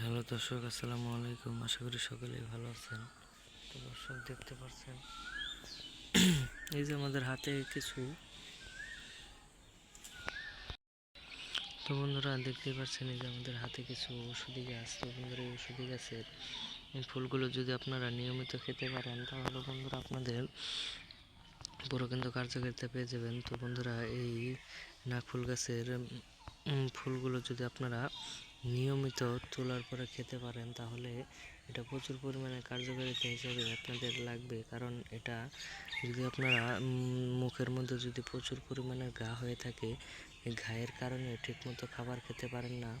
Hello দর্শক, আসসালামু আলাইকুম। আশা করি সকলেই ভালো আছেন। তো দর্শক, দেখতে পাচ্ছেন, এই যে আমাদের হাতে কিছু। তো বন্ধুরা দেখতেই পাচ্ছেন এই যে আমাদের হাতে কিছু ওষুধি গাছ। তো বন্ধুরা, এই ওষুধি গাছের ফুলগুলো যদি আপনারা নিয়মিত খেতে পারেন, তাহলে বন্ধুরা আপনাদের পুরো কিন্তু কার্যকারিতা পেয়ে যাবেন। তো বন্ধুরা, এই নাক ফুল গাছের ফুলগুলো যদি আপনারা নিয়মিত তোলার পরে খেতে পারেন, তাহলে এটা প্রচুর পরিমাণে কার্যকারিতা হিসাবে আপনাদের লাগবে। কারণ এটা যদি আপনারা মুখের মধ্যে যদি প্রচুর পরিমাণে ঘা হয়ে থাকে এই ঘায়ের কারণে ঠিকমতো খাবার খেতে পারেন না,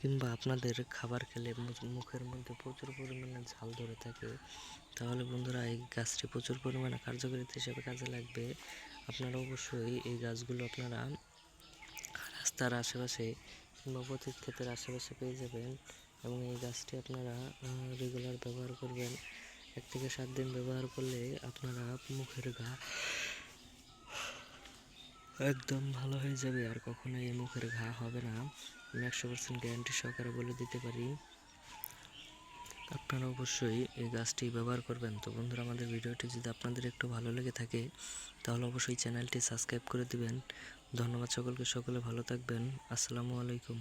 কিংবা আপনাদের খাবার খেলে মুখের মধ্যে প্রচুর পরিমাণে ঝাল ধরে থাকে, তাহলে বন্ধুরা এই গাছটি প্রচুর পরিমাণে কার্যকারিতা হিসেবে কাজে লাগবে। আপনারা অবশ্যই এই গাছগুলো আপনারা রাস্তার আশেপাশে পথিক ক্ষেতের আশেপাশে পেয়ে যাবেন এবং এই গাছটি আপনারা রেগুলার ব্যবহার করবেন। এক থেকে সাত দিন ব্যবহার করলে আপনারা মুখের ঘা একদম ভালো হয়ে যাবে। আর কখনোই এই মুখের ঘা হবে না। আমি একশো পার্সেন্ট গ্যারান্টি সহকারে বলে দিতে পারি। আপনারা অবশ্যই এই গাছটি ব্যবহার করবেন। তো বন্ধুরা, আমাদের ভিডিওটি যদি আপনাদের একটু ভালো লেগে থাকে, তাহলে অবশ্যই চ্যানেলটি সাবস্ক্রাইব করে দিবেন। ধন্যবাদ সকলকে, সকলে ভালো থাকবেন। আসসালামু আলাইকুম।